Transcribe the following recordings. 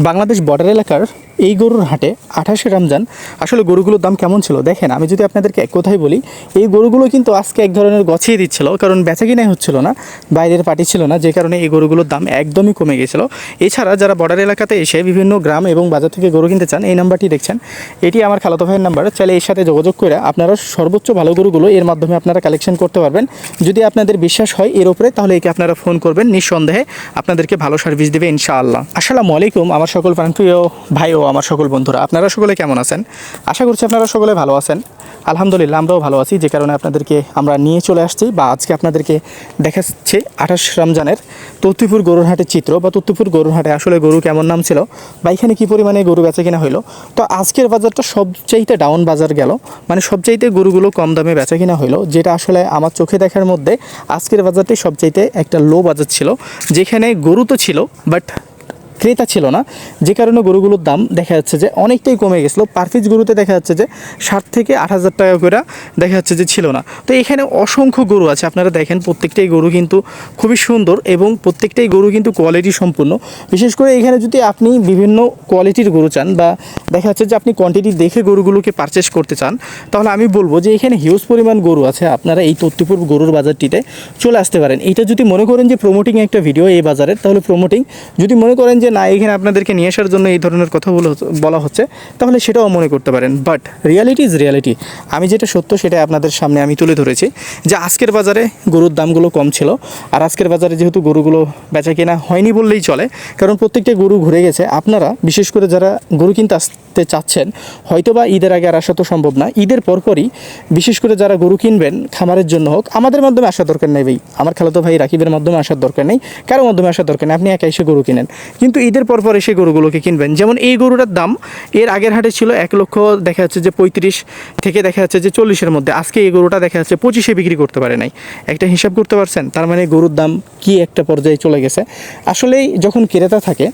Bangladesh border এলাকার এই গরুর হাটে আঠাশে রমজান, আসলে গরুগুলোর দাম কেমন ছিল? দেখেন, আমি যদি আপনাদেরকে এক কথাই বলি, এই গরুগুলো কিন্তু আজকে এক ধরনের গছিয়ে দিচ্ছিল, কারণ বেচা কিনাই হচ্ছিল না, বাইরের পার্টি ছিল না, যে কারণে এই গরুগুলোর দাম একদমই কমে গেছিল। এছাড়া যারা বর্ডার এলাকাতে এসে বিভিন্ন গ্রাম এবং বাজার থেকে গরু কিনতে চান, এই নাম্বারটি দেখছেন। এটি আমার খালাতো ভাইয়ের নাম্বার, চাইলে এর সাথে যোগাযোগ করে আপনারা সর্বোচ্চ ভালো গরুগুলো এর মাধ্যমে আপনারা কালেকশন করতে পারবেন। যদি আপনাদের বিশ্বাস হয় এর উপরে, তাহলে একে আপনারা ফোন করবেন, নিঃসন্দেহে আপনাদেরকে ভালো সার্ভিস দেবে ইনশাআল্লাহ। আসসালামু আলাইকুম, আমার সকল প্রাণপ্রিয় ভাই ও আমার সকল বন্ধুরা, আপনারা সকলে কেমন আছেন? আশা করছি আপনারা সকলে ভালো আছেন। আলহামদুলিল্লাহ, আমরাও ভালো আছি। যে কারণে আপনাদেরকে আমরা নিয়ে চলে আসছি বা আজকে আপনাদেরকে দেখাচ্ছি আঠাশ রমজানের তত্তিপুর গরুর হাটের চিত্র। বা তত্তিপুর গরুর হাটে আসলে গরু কেমন নাম ছিল বা এখানে কী পরিমাণে গরু বেচা কিনা হইল? তো আজকের বাজারটা সবচাইতে ডাউন বাজার গেল। মানে সবচাইতে গরুগুলো কম দামে বেচা কিনা হলো যেটা আসলে আমার চোখে দেখার মধ্যে আজকের বাজারটাই সবচাইতে একটা লো বাজার ছিল। যেখানে গরু তো ছিল বাট ক্রেতা ছিল না। যে কারণে গরুগুলোর দাম দেখা যাচ্ছে যে অনেকটাই কমে গেছিল। পার পিস গরুতে দেখা যাচ্ছে যে ষাট থেকে আট হাজার টাকা করে দেখা যাচ্ছে যে ছিল না। তো এখানে অসংখ্য গরু আছে। আপনারা দেখেন প্রত্যেকটাই গরু কিন্তু খুবই সুন্দর এবং প্রত্যেকটাই গরু কিন্তু কোয়ালিটি সম্পূর্ণ। বিশেষ করে এখানে যদি আপনি বিভিন্ন কোয়ালিটির গরু চান বা দেখা যাচ্ছে যে আপনি কোয়ান্টিটি দেখে গরুগুলোকে পারচেস করতে চান, তাহলে আমি বলব যে এখানে হিউজ পরিমাণ গরু আছে। আপনারা এই তত্ত্বপুর গরুর বাজারটিতে চলে আসতে পারেন। এটা যদি মনে করেন যে প্রমোটিং একটা ভিডিও এই বাজারের, তাহলে প্রমোটিং যদি মনে করেন যে না, এখানে আপনাদেরকে নিয়ে আসার জন্য এই ধরনের কথা বলা হচ্ছে- বলা হচ্ছে, তাহলে সেটাও মনে করতে পারেন। বাট রিয়ালিটি ইজ রিয়ালিটি আমি যেটা সত্য সেটা আপনাদের সামনে আমি তুলে ধরেছি যে আজকের বাজারে গরুর দামগুলো কম ছিল, আর আজকের বাজারে যেহেতু গরুগুলো বেচা কেনা হয়নি বললেই চলে, কারণ প্রত্যেকটা গরু ঘুরে গেছে। আপনারা, বিশেষ করে যারা গরু কিনতে আসতে চাচ্ছেন হয়তো বা ঈদের আগে আর আসা তো সম্ভব না। ঈদের পরপরই বিশেষ করে যারা গরু কিনবেন, খামারের জন্য হোক, আমাদের মাধ্যমে আসার দরকার নেই ভাই। আমার খালাতো ভাই রাকিবের মাধ্যমে আসার দরকার নেই, কারও মাধ্যমে আসার দরকার নেই। আপনি একা এসে গরু কিনেন। কিন্তু ঈদের পর পর এসে গরুগুলোকে কিনবেন। যেমন এই গরুটার দাম এর আগের হাটে ছিল এক লক্ষ, দেখা যাচ্ছে যে পঁয়ত্রিশ থেকে দেখা যাচ্ছে যে চল্লিশের মধ্যে। আজকে এই গরুটা দেখা যাচ্ছে পঁচিশে বিক্রি করতে পারে নাই। একটা হিসাব করতে পারছেন? তার মানে গরুর দাম কি একটা পর্যায়ে চলে গেছে? আসলেই যখন ক্রেতা থাকে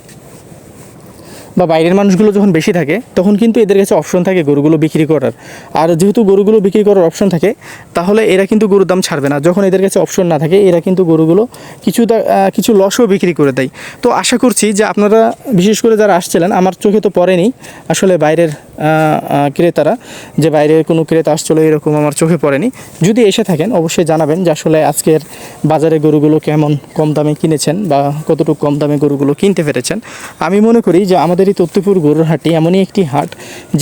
বা বাইরের মানুষগুলো যখন বেশি থাকে, তখন কিন্তু এদের কাছে অপশন থাকে গরুগুলো বিক্রি করার। আর যেহেতু গরুগুলো বিক্রি করার অপশন থাকে, তাহলে এরা কিন্তু গরুর দাম ছাড়বে না। যখন এদের কাছে অপশন না থাকে, এরা কিন্তু গরুগুলো কিছু কিছু লসও বিক্রি করে দেয়। তো আশা করছি যে আপনারা, বিশেষ করে যারা আসছিলেন, আমার চোখে তো পড়েনি আসলে বাইরের ক্রেতারা, যে বাইরের কোনো ক্রেতা আসছিল এরকম আমার চোখে পড়েনি। যদি এসে থাকেন, অবশ্যই জানাবেন যে আসলে আজকের বাজারে গরুগুলো কেমন কম দামে কিনেছেন বা কতটুকু কম দামে গরুগুলো কিনতে পেরেছেন। আমি মনে করি যে আমাদের এই তত্ত্বপুর গরুর হাটটি এমনই একটি হাট,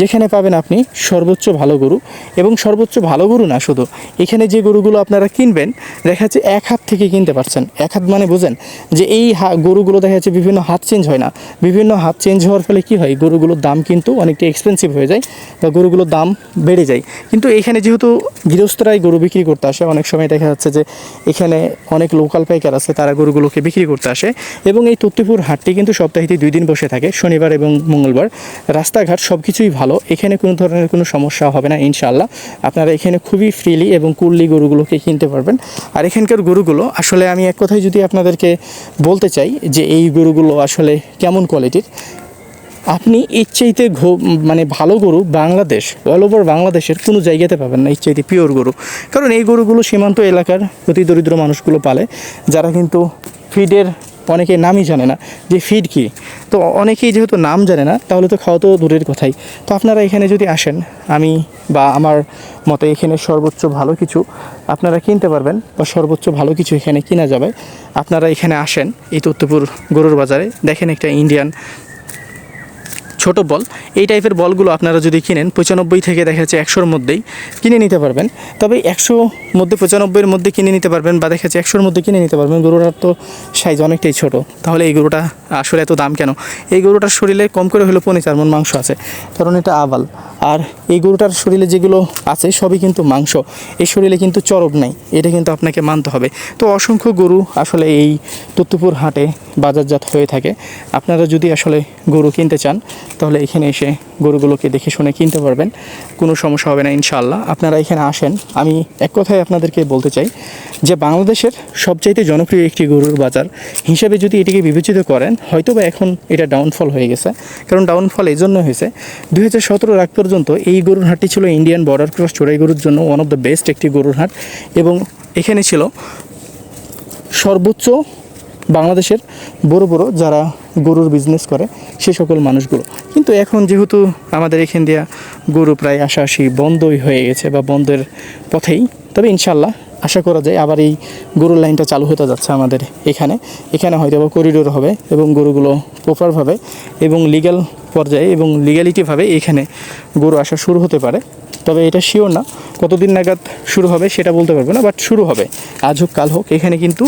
যেখানে পাবেন আপনি সর্বোচ্চ ভালো গরু এবং সর্বোচ্চ ভালো গরু না শুধু। এখানে যে গরুগুলো আপনারা কিনবেন, দেখা যাচ্ছে এক হাত থেকে কিনতে পারছেন। এক হাত মানে বোঝেন যে এই গরুগুলো দেখা যাচ্ছে বিভিন্ন হাত চেঞ্জ হয় না। বিভিন্ন হাত চেঞ্জ হওয়ার ফলে কি হয়, গরুগুলোর দাম কিন্তু অনেকটা এক্সপেন্সিভ হয়ে যায় বা গরুগুলোর দাম বেড়ে যায়। কিন্তু এখানে যেহেতু গৃহস্থরাই গরু বিক্রি করতে আসে, অনেক সময় দেখা যাচ্ছে যে এখানে অনেক লোকাল পাইকার আছে, তারা গরুগুলোকে বিক্রি করতে আসে। এবং এই তত্ত্বপুর হাটটি কিন্তু সপ্তাহে দুই দিন বসে থাকে, শনিবার এবং মঙ্গলবার। রাস্তাঘাট সব কিছুই ভালো। এখানে কোনো ধরনের কোনো সমস্যা হবে না, ইনশাআল্লাহ। আপনারা এখানে খুবই ফ্রিলি এবং কুললি গরুগুলোকে কিনতে পারবেন। আর এখানকার গরুগুলো, আসলে আমি এক কথায় যদি আপনাদেরকে বলতে চাই যে এই গরুগুলো আসলে কেমন কোয়ালিটির, আপনি চাইতে ঘো- মানে ভালো গরু বাংলাদেশ, অল ওভার বাংলাদেশের কোনো জায়গাতে পাবেন না চাইতে পিওর গরু। কারণ এই গরুগুলো সীমান্ত এলাকার অতি দরিদ্র মানুষগুলো পালে, যারা কিন্তু ফিডের অনেকে নামই জানে না, যে ফিড কী? তো অনেকেই যেহেতু নাম জানে না, তাহলে তো খাওয়া তো দূরের কথাই। তো আপনারা এখানে যদি আসেন, আমি বা আমার মতে এখানে সর্বোচ্চ ভালো কিছু আপনারা কিনতে পারবেন বা সর্বোচ্চ ভালো কিছু এখানে কিনা যাবে। আপনারা এখানে আসেন এই তত্ত্বপুর গরুর বাজারে। দেখেন একটা ইন্ডিয়ান ছোট বল। এই টাইপের বলগুলো আপনারা যদি কিনেন, পঁচানব্বই থেকে দেখা যাচ্ছে একশোর মধ্যেই কিনে নিতে পারবেন। তবে একশো মধ্যে, পঁচানব্বইয়ের মধ্যে কিনে নিতে পারবেন বা দেখা যাচ্ছে একশোর মধ্যে কিনে নিতে পারবেন। গরুটার তো সাইজ অনেকটাই ছোট। তাহলে এই গরুটা আসলে এত দাম কেন? এই গরুটার শরীরে কম করে হলেও পনেরো চার মন মাংস আছে। কারণ এটা আবাল। আর এই গরুটার শরীরে যেগুলো আছে সবই কিন্তু মাংস। এই শরীরে কিন্তু চরব নাই, এটা কিন্তু আপনাকে মানতে হবে। তো অসংখ্য গরু আসলে এই তত্ত্বপুর হাটে বাজারজাত হয়ে থাকে। আপনারা যদি আসলে গরু কিনতে চান, তাহলে এখানে এসে গরুগুলোকে দেখে শুনে কিনতে পারবেন। কোনো সমস্যা হবে না, ইনশাআল্লাহ। আপনারা এখানে আসেন। আমি এক কথায় আপনাদেরকে বলতে চাই যে, বাংলাদেশের সবচাইতে জনপ্রিয় একটি গরুর বাজার হিসাবে যদি এটিকে বিবেচিত করেন হয়তো বা এখন এটা ডাউনফল হয়ে গেছে। কারণ ডাউনফল এই জন্য হয়েছে দু হাজার সতেরোর আগ পর্যন্ত এই গরুর হাটটি ছিল ইন্ডিয়ান বর্ডার ক্রস চড়াই গরুর জন্য ওয়ান অফ দ্য বেস্ট একটি গরুর হাট এবং এখানে ছিল সর্বোচ্চ বাংলাদেশের বড় বড় যারা গরুর বিজনেস করে, সে সকল মানুষগুলো। কিন্তু এখন যেহেতু আমাদের এখান দিয়া গরু প্রায় আশাআশি বন্ধই হয়ে গেছে বা বন্ধের পথেই, তবে ইনশাল্লাহ আশা করা যায় আবার এই গরুর লাইনটা চালু হতে যাচ্ছে আমাদের এখানে। এখানে হয়তো বা করিডোর হবে এবং গরুগুলো প্রপারভাবে এবং লিগ্যাল পর্যায়ে এবং লিগ্যালিটিভাবে এখানে গরু আসা শুরু হতে পারে। তবে এটা শিওর না। কতদিন নাগাদ শুরু হবে সেটা বলতে পারব না বাট শুরু হবে। আজ হোক, কাল হোক, এখানে কিন্তু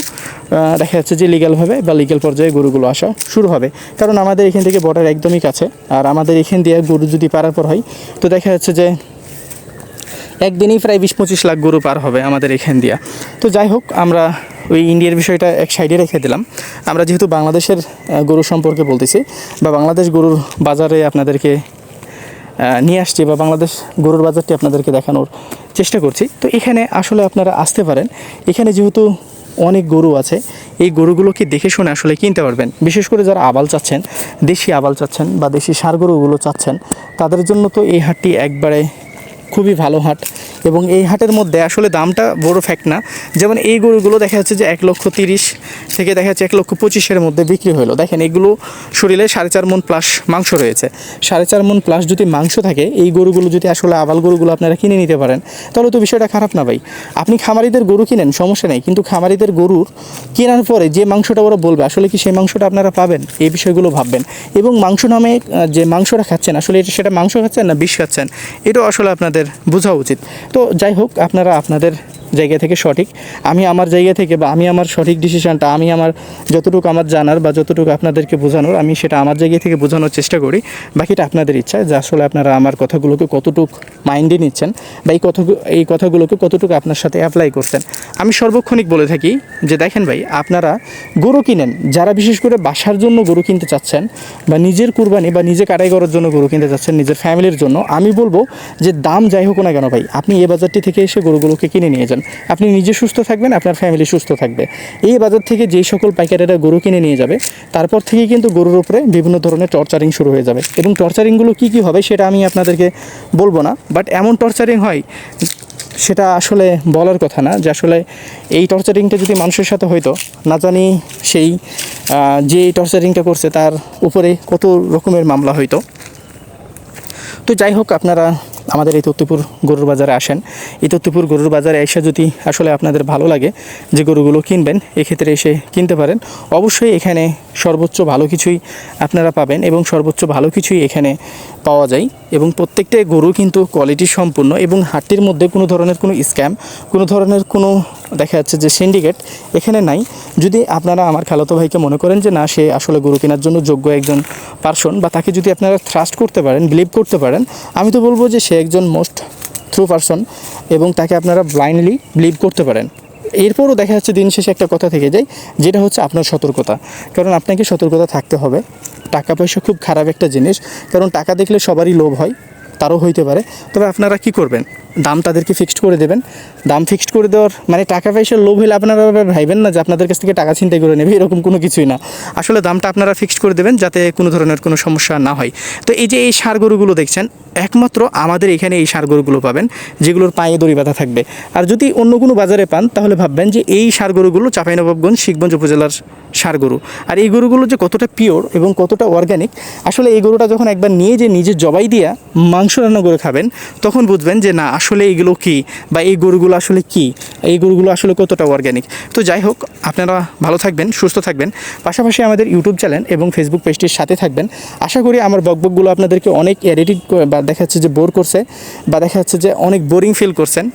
দেখা যাচ্ছে যে লিগ্যালভাবে বা লিগ্যাল পর্যায়ে গরুগুলো আসা শুরু হবে। কারণ আমাদের এখান থেকে বর্ডার একদমই কাছে, আর আমাদের এখান দিয়ে গরু যদি পারার পর হয়, তো দেখা যাচ্ছে যে একদিনেই প্রায় বিশ পঁচিশ লাখ গরু পার হবে আমাদের এখান দিয়া। তো যাই হোক, আমরা ওই ইন্ডিয়ার বিষয়টা এক সাইডে রেখে দিলাম। আমরা যেহেতু বাংলাদেশের গরু সম্পর্কে বলতেছি, বা বাংলাদেশ গরুর বাজারে আপনাদেরকে নিয়ে আসছি, বা বাংলাদেশ গরুর বাজারটি আপনাদেরকে দেখানোর চেষ্টা করছি। তো এখানে আসলে আপনারা আসতে পারেন। এখানে যেহেতু অনেক গরু আছে, এই গরুগুলোকে দেখে শুনে আসলে কিনতে পারবেন। বিশেষ করে যারা আবাল চাচ্ছেন, দেশি আবাল চাচ্ছেন, বা দেশি সার গরুগুলো চাচ্ছেন, তাদের জন্য তো এই হাটটি একবারে খুবই ভালো হাট। এবং এই হাটের মধ্যে আসলে দামটা বড় ফ্যাক্ট না। যেমন এই গরুগুলো দেখা যাচ্ছে যে এক লক্ষ তিরিশ থেকে দেখা যাচ্ছে এক লক্ষ পঁচিশের মধ্যে বিক্রি হলো দেখেন, এগুলো শরীরে সাড়ে চার মন প্লাস মাংস রয়েছে। সাড়ে চার মন প্লাস যদি মাংস থাকে, এই গরুগুলো যদি আসলে আবাল গরুগুলো আপনারা কিনে নিতে পারেন, তাহলে তো বিষয়টা খারাপ না ভাই। আপনি খামারিদের গরু কিনেন, সমস্যা নেই। কিন্তু খামারিদের গরুর কেনার পরে যে মাংসটা ওরা বলবে, আসলে কি সেই মাংসটা আপনারা পাবেন? এই বিষয়গুলো ভাববেন। এবং মাংস নামে যে মাংসটা খাচ্ছেন, আসলে এটা সেটা মাংস খাচ্ছেন না, বিষ খাচ্ছেন? এটাও আসলে আপনাদের বোঝা উচিত। তো যাই হোক, আপনারা আপনাদের জায়গা থেকে সঠিক। আমি আমার জায়গা থেকে বা আমি আমার সঠিক ডিসিশনটা আমি আমার যতটুকু আমার জানার বা যতটুকু আপনাদেরকে বোঝানোর, আমি সেটা আমার জায়গা থেকে বোঝানোর চেষ্টা করি। বাকিটা আপনাদের ইচ্ছা যে আসলে আপনারা আমার কথাগুলোকে কতটুকু মাইন্ডে নিচ্ছেন বা এই কথা, এই কথাগুলোকে কতটুকু আপনার সাথে অ্যাপ্লাই করছেন। আমি সর্বক্ষণিক বলে থাকি যে দেখেন ভাই, আপনারা গরু কিনেন, যারা বিশেষ করে বাসার জন্য গরু কিনতে চাচ্ছেন বা নিজের কুরবানি বা নিজে কাটাই করার জন্য গরু কিনতে চাচ্ছেন, নিজের ফ্যামিলির জন্য, আমি বলব যে দাম যাই হোক না কেন ভাই, আপনি এ বাজারটি থেকে এসে গরুগুলোকে কিনে নিয়ে যান। আপনি নিজে সুস্থ থাকবেন, আপনার ফ্যামিলি সুস্থ থাকবে। এই বাজার থেকে যেই সকল পাইকারেরা গরু কিনে নিয়ে যাবে, তারপর থেকে কিন্তু গরুর উপরে বিভিন্ন ধরনের টর্চারিং শুরু হয়ে যাবে। এবং টর্চারিংগুলো কী কী হবে সেটা আমি আপনাদেরকে বলব না বাট এমন টর্চারিং হয়, সেটা আসলে বলার কথা না, যে আসলে এই টর্চারিংটা যদি মানুষের সাথে হইতো, না জানি সেই যে টর্চারিংটা করছে তার উপরে কত রকমের মামলা হইতো। তো যাই হোক, আপনারা আমাদের এই তত্ত্বপুর গরুর বাজারে আসেন। এই তত্ত্বপুর গরুর বাজারে এসে যদি আসলে আপনাদের ভালো লাগে যে গরুগুলো কিনবেন, এক্ষেত্রে এসে কিনতে পারেন। অবশ্যই এখানে সর্বোচ্চ ভালো কিছুই আপনারা পাবেন এবং সর্বোচ্চ ভালো কিছুই এখানে পাওয়া যায়। এবং প্রত্যেকটাই গরু কিন্তু কোয়ালিটি সম্পূর্ণ এবং হাটটির মধ্যে কোনো ধরনের কোনো স্ক্যাম কোনো ধরনের কোনো দেখা যাচ্ছে যে সিন্ডিকেট এখানে নাই। যদি আপনারা আমার খালাতো ভাইকে মনে করেন যে না, সে আসলে গরু কেনার জন্য যোগ্য একজন পার্সন বা তাকে যদি আপনারা থ্রাস্ট করতে পারেন বিলিভ করতে পারেন, আমি তো বলব যে সে একজন মোস্ট থ্রু পার্সন এবং তাকে আপনারা ব্লাইন্ডলি বিলিভ করতে পারেন। এরপরও দেখা যাচ্ছে দিন শেষে একটা কথা থেকে যায়, যেটা হচ্ছে আপনার সতর্কতা। কারণ আপনাকে সতর্কতা থাকতে হবে। টাকা পয়সা খুব খারাপ একটা জিনিস কারণ টাকা দেখলে সবারই লোভ হয়। তারও হইতে পারে। তবে আপনারা কি করবেন? দাম তাদেরকে ফিক্সড করে দেবেন। দাম ফিক্সড করে দেওয়ার মানে টাকা পয়সার লোভ হলে আপনারা ভাইবেন না যে আপনাদের কাছ থেকে টাকা ছিনতাই করে নেবে, এরকম কোনো কিছুই না। আসলে দামটা আপনারা ফিক্সড করে দেবেন যাতে কোনো ধরনের কোনো সমস্যা না হয়। তো এই যে এই সার গরুগুলো দেখছেন, একমাত্র আমাদের এখানে এই সার গরুগুলো পাবেন, যেগুলোর পায়ে দড়ি বাঁধা থাকবে। আর যদি অন্য কোনো বাজারে পান, তাহলে ভাববেন যে এই সার গরুগুলো চাঁপাইনবাবগঞ্জ, শিখগঞ্জ উপজেলার সার গরু। আর এই গরুগুলো যে কতটা পিওর এবং কতটা অর্গানিক আসলে এই গরুটা যখন একবার নিয়ে যে নিজে জবাই দিয়া মাংস রান্না করে খাবেন, তখন বুঝবেন যে না, আসলে এইগুলো কি বা এই গরুগুলো আসলে কি? এই গরুগুলো আসলে কতটা অর্গানিক তো যাই হোক, আপনারা ভালো থাকবেন, সুস্থ থাকবেন। পাশাপাশি আমাদের ইউটিউব চ্যানেল এবং ফেসবুক পেজটির সাথে থাকবেন। আশা করি আমার বকবকগুলো আপনাদেরকে অনেক এডিটিং বা দেখা যাচ্ছে যে বোর করছে বা দেখা যাচ্ছে যে অনেক বোরিং ফিল করছেন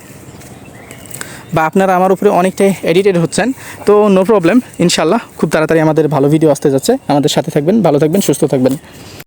বা আপনারা আমার উপরে অনেকটাই এডিটেড হচ্ছেন। তো নো প্রবলেম ইনশাল্লাহ খুব তাড়াতাড়ি আমাদের ভালো ভিডিও আসতে যাচ্ছে। আমাদের সাথে থাকবেন, ভালো থাকবেন, সুস্থ থাকবেন।